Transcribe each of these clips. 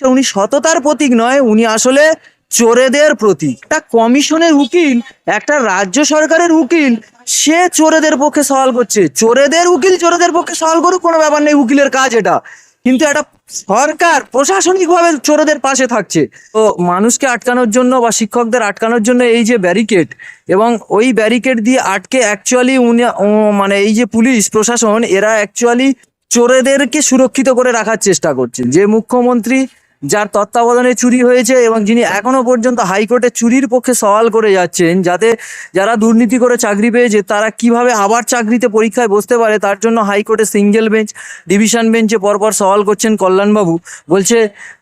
উনি সততার প্রতীক নয়, উনি আসলে চোরেদের প্রতীক। একটা কমিশনের উকিল, একটা রাজ্য সরকারের উকিল, সে চোরেদের পক্ষে সওয়াল করছে। চোরেদের উকিল চোরেদের পক্ষে সওয়াল করুক, কোনো ব্যাপার নেই, উকিলের কাজ এটা। কিন্তু একটা সরকার প্রশাসনিকভাবে চোরেদের পাশে থাকছে। তো মানুষকে আটকানোর জন্য বা শিক্ষকদের আটকানোর জন্য এই যে ব্যারিকেড এবং ওই ব্যারিকেড দিয়ে আটকে অ্যাকচুয়ালি উনি মানে এই যে পুলিশ, প্রশাসন, এরা অ্যাকচুয়ালি চোরেদেরকে সুরক্ষিত করে রাখার চেষ্টা করছে। যে মুখ্যমন্ত্রী যার তত্ত্বাবধানে চুরি হয়েছে এবং যিনি এখনও পর্যন্ত হাইকোর্টে চুরির পক্ষে সওয়াল করে যাচ্ছেন, যাতে যারা দুর্নীতি করে চাকরি পেয়েছে, তারা কীভাবে আবার চাকরিতে পরীক্ষায় বসতে পারে, তার জন্য হাইকোর্টে সিঙ্গেল বেঞ্চ, ডিভিশন বেঞ্চে পরপর সওয়াল করছেন কল্যাণবাবু। বলছে,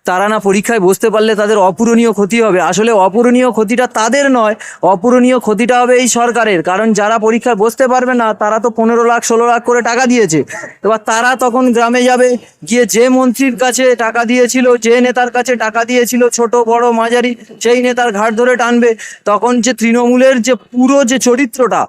তারা না পরীক্ষায় বসতে পারলে তাদের অপূরণীয় ক্ষতি হবে। আসলে অপূরণীয় ক্ষতিটা তাদের নয়, অপূরণীয় ক্ষতিটা হবে এই সরকারের। কারণ যারা পরীক্ষায় বসতে পারবে না, তারা তো পনেরো লাখ, ষোলো লাখ করে টাকা দিয়েছে। এবার তারা তখন গ্রামে যাবে, গিয়ে যে মন্ত্রীর কাছে টাকা দিয়েছিল, যে নেতার কাছে টাকা দিয়েছিল, ছোট, বড়, মাঝারি, সেই নেতার ঘাট ধরে টানবে। তখন যে তৃণমূলের যে পুরো যে চরিত্রটা,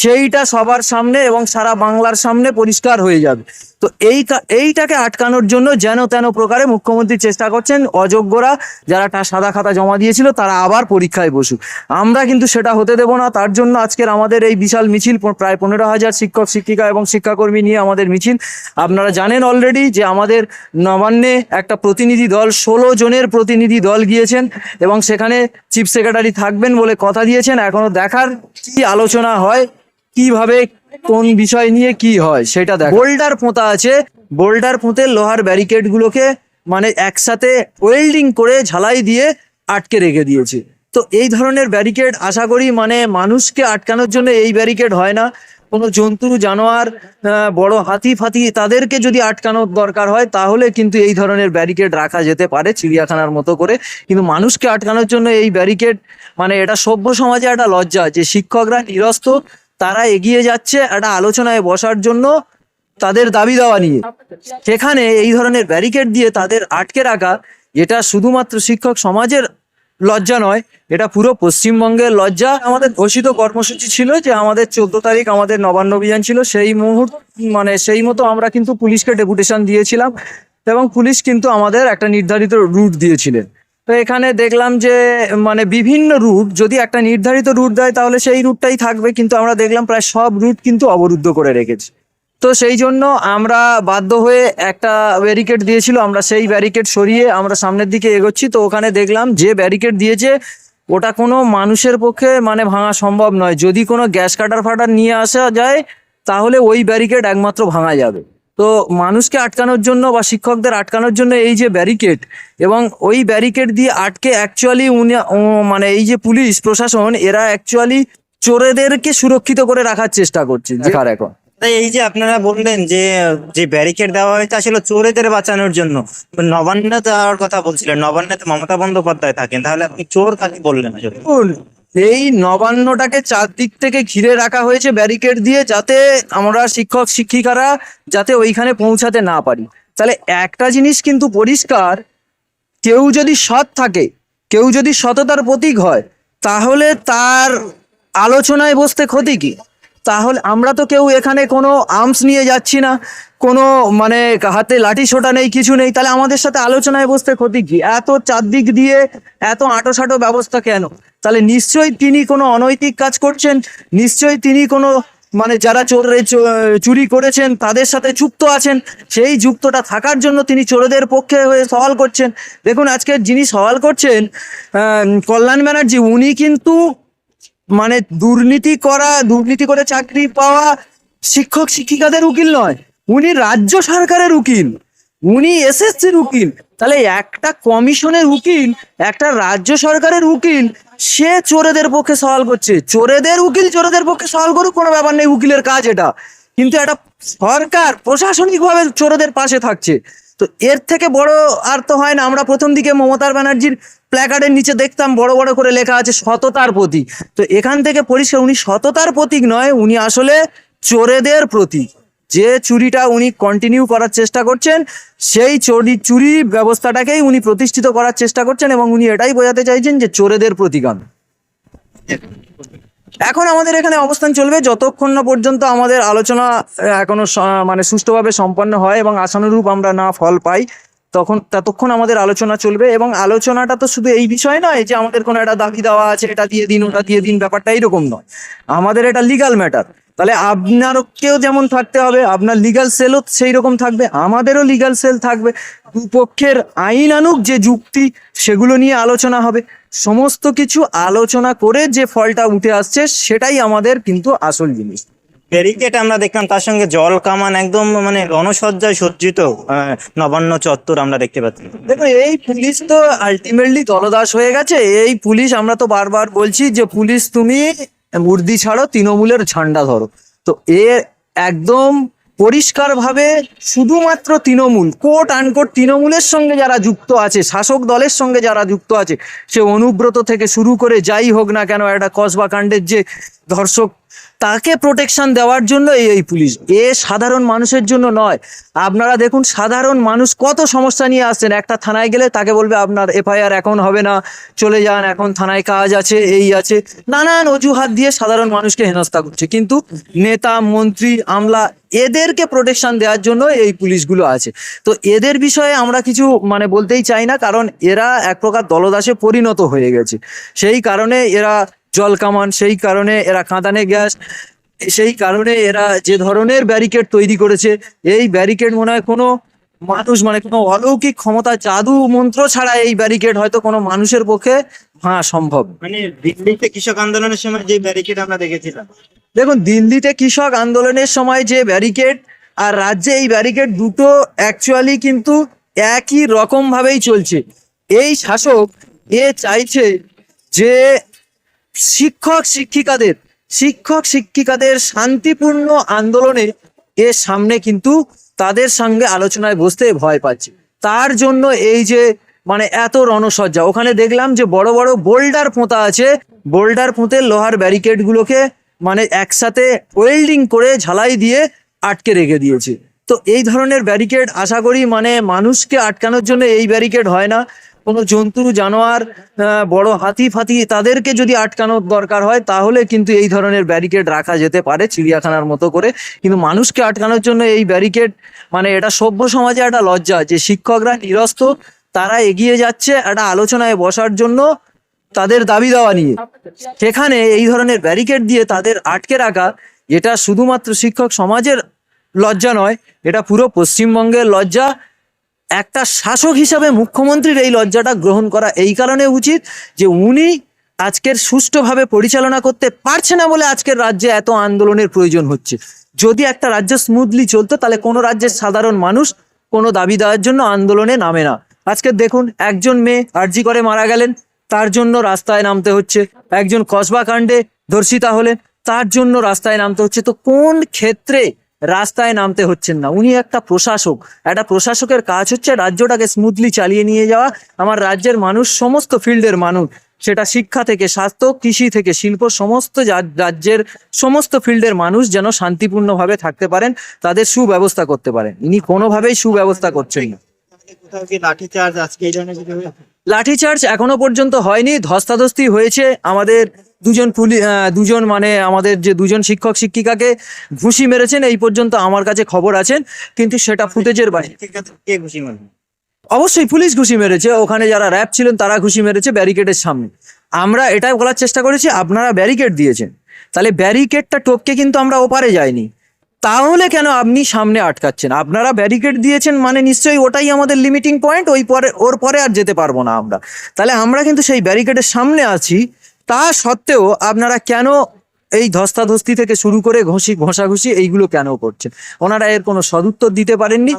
সেইটা সবার সামনে এবং সারা বাংলার সামনে পরিষ্কার হয়ে যাবে। তো এই এইটাকে আটকানোর জন্য যেন তেন প্রকারে মুখ্যমন্ত্রী চেষ্টা করছেন, অযোগ্যরা যারা সাদা খাতা জমা দিয়েছিল, তারা আবার পরীক্ষায় বসুক। আমরা কিন্তু সেটা হতে দেব না, তার জন্য আজকের আমাদের এই বিশাল মিছিল প্রায় পনেরো হাজার শিক্ষক, শিক্ষিকা এবং শিক্ষাকর্মী নিয়ে আমাদের মিছিল। আপনারা জানেন অলরেডি যে আমাদের নবান্নে একটা প্রতিনিধি দল ষোলো জনের প্রতিনিধি দল গিয়েছেন এবং সেখানে চিফ সেক্রেটারি থাকবেন বলে কথা দিয়েছেন। এখনও দেখার কি আলোচনা হয়, কীভাবে, কোন বিষয় নিয়ে কি হয় সেটা দেখ বোল্ডার পোঁতা আছে, বোল্ডার পুঁতে লোহার ব্যারিকেড গুলোকে মানে একসাথে ওয়েল্ডিং করে ঝালাই দিয়ে আটকে রেখে দিয়েছে। তো এই ধরনের ব্যারিকেড আশা করি মানে মানুষকে আটকানোর জন্য এই ব্যারিকেড হয় না। কোনো জন্তু, জানোয়ার বড় হাতি ফাতি তাদেরকে যদি আটকানোর দরকার হয়, তাহলে কিন্তু এই ধরনের ব্যারিকেড রাখা যেতে পারে চিড়িয়াখানার মতো করে। কিন্তু মানুষকে আটকানোর জন্য এই ব্যারিকেড মানে এটা সভ্য সমাজে একটা লজ্জা যে শিক্ষকরা নিরস্ত, তারা এগিয়ে যাচ্ছে একটা আলোচনায় বসার জন্য তাদের দাবি দেওয়া নিয়ে। সেখানে এই ধরনের ব্যারিকেড দিয়ে তাদের আটকে রাখা, এটা শুধুমাত্র শিক্ষক সমাজের লজ্জা নয়, এটা পুরো পশ্চিমবঙ্গের লজ্জা। আমাদের ঘোষিত কর্মসূচি ছিল যে আমাদের চোদ্দ তারিখ আমাদের নবান্ন অভিযান ছিল। সেই মুহূর্ত মানে সেই মতো আমরা কিন্তু পুলিশকে ডেপুটেশন দিয়েছিলাম এবং পুলিশ কিন্তু আমাদের একটা নির্ধারিত রুট দিয়েছিলেন। তো এখানে দেখলাম যে মানে বিভিন্ন রুট, যদি একটা নির্ধারিত রুট দেয় তাহলে সেই রুটটাই থাকবে, কিন্তু আমরা দেখলাম প্রায় সব রুট কিন্তু অবরুদ্ধ করে রেখেছে। তো সেই জন্য আমরা বাধ্য হয়ে একটা ব্যারিকেড দিয়েছিল, আমরা সেই ব্যারিকেড সরিয়ে আমরা সামনের দিকে এগোচ্ছি। তো ওখানে দেখলাম যে ব্যারিকেড দিয়েছে, ওটা কোনো মানুষের পক্ষে মানে ভাঙা সম্ভব নয়। যদি কোনো গ্যাস কাটার ফাটার নিয়ে আসা যায়, তাহলে ওই ব্যারিকেড একমাত্র ভাঙা যাবে। তো মানুষকে আটকানোর জন্য বা শিক্ষকদের আটকানোর জন্য এই যে ব্যারিকেড এবং ওই ব্যারিকেড দিয়ে আটকে অ্যাকচুয়ালি উনি মানে এই যে পুলিশ, প্রশাসন, এরা অ্যাকচুয়ালি চোরেদেরকে সুরক্ষিত করে রাখার চেষ্টা করছে। এখন। তাই এই যে আপনারা বললেন যে যে ব্যারিকেড দেওয়া হয়েছে আসলে চোরেদের বাঁচানোর জন্য। নবান্ন দেওয়ার কথা বলছিলেন, নবান্নতে মমতা বন্দ্যোপাধ্যায় থাকেন, তাহলে আপনি চোর কাকে বললেন এই নবান্নটাকে চারদিক থেকে ঘিরে রাখা হয়েছে ব্যারিকেড দিয়ে যাতে আমরা শিক্ষক, শিক্ষিকারা যাতে ওইখানে পৌঁছাতে না পারি। তাহলে একটা জিনিস কিন্তু পরিষ্কার, কেউ যদি সৎ থাকে, কেউ যদি সততার প্রতীক হয়, তাহলে তার আলোচনায় বসতে ক্ষতি কি? তাহলে আমরা তো কেউ এখানে কোনো আর্মস নিয়ে যাচ্ছি না, কোনো মানে হাতে লাঠি ছোটা নেই, কিছু নেই। তাহলে আমাদের সাথে আলোচনায় বসতে ক্ষতি কি? এত চারদিক দিয়ে এত আঁটো সাঁটো ব্যবস্থা কেন? তাহলে নিশ্চয়ই তিনি কোনো অনৈতিক কাজ করছেন, নিশ্চয়ই তিনি কোনো মানে যারা চোরে চুরি করেছেন, তাদের সাথে যুক্ত আছেন। সেই যুক্তটা থাকার জন্য তিনি চোরদের পক্ষে হয়ে সওয়াল করছেন। দেখুন, আজকে যিনি সওয়াল করছেন কল্যাণ ব্যানার্জি, উনি কিন্তু মানে দুর্নীতি করা, দুর্নীতি করে চাকরি পাওয়া শিক্ষক শিক্ষিকাদের উকিল নয়। উনি রাজ্য সরকারের উকিল। উনি এসএসসির উকিল। তাহলে একটা কমিশনের উকিল, একটা রাজ্য সরকারের উকিল, সে চোরেদের পক্ষে সওয়াল করছে। চোরেদের উকিল, চোরেদের পক্ষে সওয়াল করুক, কোনো ব্যাপার নেই, উকিলের কাজ এটা। কিন্তু একটা সরকার প্রশাসনিকভাবে চোরেদের পাশে থাকছে। তো এর থেকে বড় আর তো হয় না। আমরা প্রথম দিকে মমতার ব্যানার্জির প্ল্যাকার্ডের নিচে দেখতাম, বড় বড় করে লেখা আছে সততার প্রতীক। তো এখান থেকে পরিষ্কার, উনি সততার প্রতীক নয়, উনি আসলে চোরেদের প্রতীক। যে চুরিটা উনি কন্টিনিউ করার চেষ্টা করছেন, সেই চুরি চুরি ব্যবস্থাটাকেই উনি প্রতিষ্ঠিত করার চেষ্টা করছেন এবং উনি এটাই বোঝাতে চাইছেন যে চোরেদের প্রতীক আমি। এখন আমাদের এখানে অবস্থান চলবে যতক্ষণ না পর্যন্ত আমাদের আলোচনা এখনও মানে সুষ্ঠুভাবে সম্পন্ন হয় এবং আশানুরূপ আমরা না ফল পাই, তখন, ততক্ষণ আমাদের আলোচনা চলবে এবং আলোচনাটা তো শুধু এই বিষয় নয় যে আমাদের কোনো একটা দাবি দেওয়া আছে, এটা দিয়ে দিন, ওটা দিয়ে দিন, ব্যাপারটা এইরকম নয়। আমাদের এটা লিগাল ম্যাটার তাহলে আপনারকেও যেমন থাকতে হবে, আপনার লিগাল সেলও সেই রকম থাকবে, আমাদেরও লিগাল সেল থাকবে। দুপক্ষের আইনানুক যে যুক্তি, সেগুলো নিয়ে আলোচনা হবে। সমস্ত কিছু আলোচনা করে যে ফলটা উঠে আসছে সেটাই আমাদের কিন্তু আসল জিনিস। ব্যারিকেড আমরা দেখলাম তার সঙ্গে জল কামান একদম মানে রণসজ্জায় সজ্জিত নবান্ন চত্বর আমরা দেখতে পাচ্ছি। দেখো এই পুলিশ তো আলটিমেটলি দলদাস হয়ে গেছে। এই পুলিশ আমরা তো বারবার বলছি যে পুলিশ তুমি উর্দি ছাড়ো তৃণমূলের ঝান্ডা ধরো। তো এ একদম পরিষ্কারভাবে শুধুমাত্র তৃণমূল, কোট আনকোট তৃণমূলের সঙ্গে যারা যুক্ত আছে, শাসক দলের সঙ্গে যারা যুক্ত আছে, সে অনুব্রত থেকে শুরু করে যাই হোক না কেন, একটা কসবা কাণ্ডের যে ধর্ষক তাকে প্রোটেকশন দেওয়ার জন্য এই এই পুলিশ। এ সাধারণ মানুষের জন্য নয়। আপনারা দেখুন, সাধারণ মানুষ কত সমস্যা নিয়ে আসছেন। একটা থানায় গেলে তাকে বলবে, আপনার এফআইআর এখন হবে না, চলে যান, এখন থানায় কাজ আছে, এই আছে। নানান অজুহাত দিয়ে সাধারণ মানুষকে হেনস্থা করছে। কিন্তু নেতা, মন্ত্রী, আমলা, এদেরকে প্রোটেকশন দেওয়ার জন্য এই পুলিশগুলো আছে। তো এদের বিষয়ে আমরা কিছু মানে বলতেই চাই না, কারণ এরা এক প্রকার দলদাসে পরিণত হয়ে গেছে। সেই কারণে এরা জল কামান সেই কারণে এরা কাঁদানে গ্যাস সেই কারণে এরা যে ধরনের ব্যারিকেড তৈরি করেছে এই ব্যারিকেড মনে হয় কোনো মানুষ মানে কোনো অলৌকিক ক্ষমতা জাদু মন্ত্র ছাড়া এই ব্যারিকেড হয়তো কোনো মানুষের পক্ষে হ্যাঁ সম্ভব। মানে দিল্লিতে কৃষক আন্দোলনের সময় যে ব্যারিকেড আমরা দেখেছিলাম। দেখুন দিল্লিতে কৃষক আন্দোলনের সময় যে ব্যারিকেড আর রাজ্যে এই ব্যারিকেড দুটো অ্যাকচুয়ালি কিন্তু একই রকম ভাবেই চলছে। এই শাসক এ চাইছে যে শিক্ষক শিক্ষিকাদের শিক্ষক শিক্ষিকাদের শান্তিপূর্ণ আন্দোলনে এর সামনে কিন্তু তাদের সঙ্গে আলোচনায় বসতে ভয় পাচ্ছে। তার জন্য এই যে মানে এত রণসজ্জা, ওখানে দেখলাম যে বড় বড় বোল্ডার পোঁতা আছে, বোল্ডার পুঁতে লোহার ব্যারিকেড গুলোকে মানে একসাথে ওয়েল্ডিং করে ঝালাই দিয়ে আটকে রেখে দিয়েছে। তো এই ধরনের ব্যারিকেড আশা করি মানে মানুষকে আটকানোর জন্য এই ব্যারিকেড হয় না। কোনো জন্তু, জানোয়ার বড় হাতি ফাতি তাদেরকে যদি আটকানোর দরকার হয়, তাহলে কিন্তু এই ধরনের ব্যারিকেড রাখা যেতে পারে চিড়িয়াখানার মতো করে। কিন্তু মানুষকে আটকানোর জন্য এই ব্যারিকেড মানে এটা সভ্য সমাজে একটা লজ্জা যে শিক্ষকরা নিরস্ত, তারা এগিয়ে যাচ্ছে একটা আলোচনায় বসার জন্য তাদের দাবি দেওয়া নিয়ে। সেখানে এই ধরনের ব্যারিকেড দিয়ে তাদের আটকে রাখা, এটা শুধুমাত্র শিক্ষক সমাজের লজ্জা নয়, এটা পুরো পশ্চিমবঙ্গের লজ্জা। একটা শাসক হিসাবে মুখ্যমন্ত্রীর এই লজ্জাটা গ্রহণ করা এই কারণে উচিত যে উনি আজকের সুষ্ঠুভাবে পরিচালনা করতে পারছে না বলে আজকের রাজ্যে এত আন্দোলনের প্রয়োজন হচ্ছে। যদি একটা রাজ্য স্মুথলি চলতো, তাহলে কোনো রাজ্যের সাধারণ মানুষ কোনো দাবি দেওয়ার জন্য আন্দোলনে নামে না। আজকে দেখুন, একজন মেয়ে আর্জি করে মারা গেলেন, তার জন্য রাস্তায় নামতে হচ্ছে। একজন কসবা কাণ্ডে ধর্ষিতা হলেন, তার জন্য রাস্তায় নামতে হচ্ছে। তো কোন ক্ষেত্রে রাস্তায় নামতে হচ্ছেন না। উনি একটা প্রশাসক। একটা প্রশাসকের কাজ হচ্ছে রাজ্যটাকে স্মুথলি চালিয়ে নিয়ে যাওয়া। আমার রাজ্যের মানুষ সমস্ত ফিল্ডের মানুষ। সেটা শিক্ষা থেকে স্বাস্থ্য কৃষি থেকে শিল্প সমস্ত রাজ্যের সমস্ত ফিল্ডের মানুষ যেন শান্তিপূর্ণভাবে থাকতে পারেন তাদের সুব্যবস্থা করতে পারেন। ইনি কোনোভাবেই সুব্যবস্থা করছেন না? লাঠিচার্জ এখনও পর্যন্ত হয়নি। ধস্তাধস্তি হয়েছে আমাদের দুজন পুলি দুজন মানে আমাদের যে দুজন শিক্ষক শিক্ষিকাকে ঘুষি মেরেছেন এই পর্যন্ত আমার কাছে খবর আছেন কিন্তু সেটা ফুটেজের বাইরে। কে খুশি মানে অবশ্যই পুলিশ ঘুষি মেরেছে ওখানে যারা র্যাব ছিলেন তারা ঘুষি মেরেছে ব্যারিকেডের সামনে। আমরা এটাই বলার চেষ্টা করেছি আপনারা ব্যারিকেড দিয়েছেন। তাহলে ব্যারিকেডটা টপকে কিন্তু আমরা ওপারে যাইনি। তাহলে কেন আপনি সামনে আটকাচ্ছেন? আপনারা ব্যারিকেড দিয়েছেন মানে নিশ্চয়ই ওটাই আমাদের লিমিটিং পয়েন্ট ওই পরে ওর পরে আর যেতে পারব না আমরা। তাহলে আমরা কিন্তু সেই ব্যারিকেডের সামনে আছি তা সত্ত্বেও আপনারা কেন এই ধস্তাধস্তি থেকে শুরু করে ঘষি ঘষাঘষি এইগুলো কেন করছেন? ওনারা এর কোনো সদুত্তর দিতে পারেননি?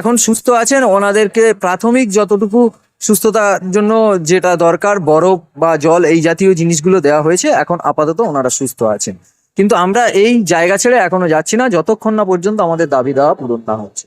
এখন সুস্থ আছেন ওনাদেরকে প্রাথমিক যতটুকু সুস্থতার জন্য যেটা দরকার বরফ বা জল এই জাতীয় জিনিসগুলো দেওয়া হয়েছে এখন আপাতত ওনারা সুস্থ আছেন। কিন্তু আমরা এই জায়গা ছেড়ে এখনও যাচ্ছি না যতক্ষণ না পর্যন্ত আমাদের দাবি দেওয়া পূরণ না হচ্ছে।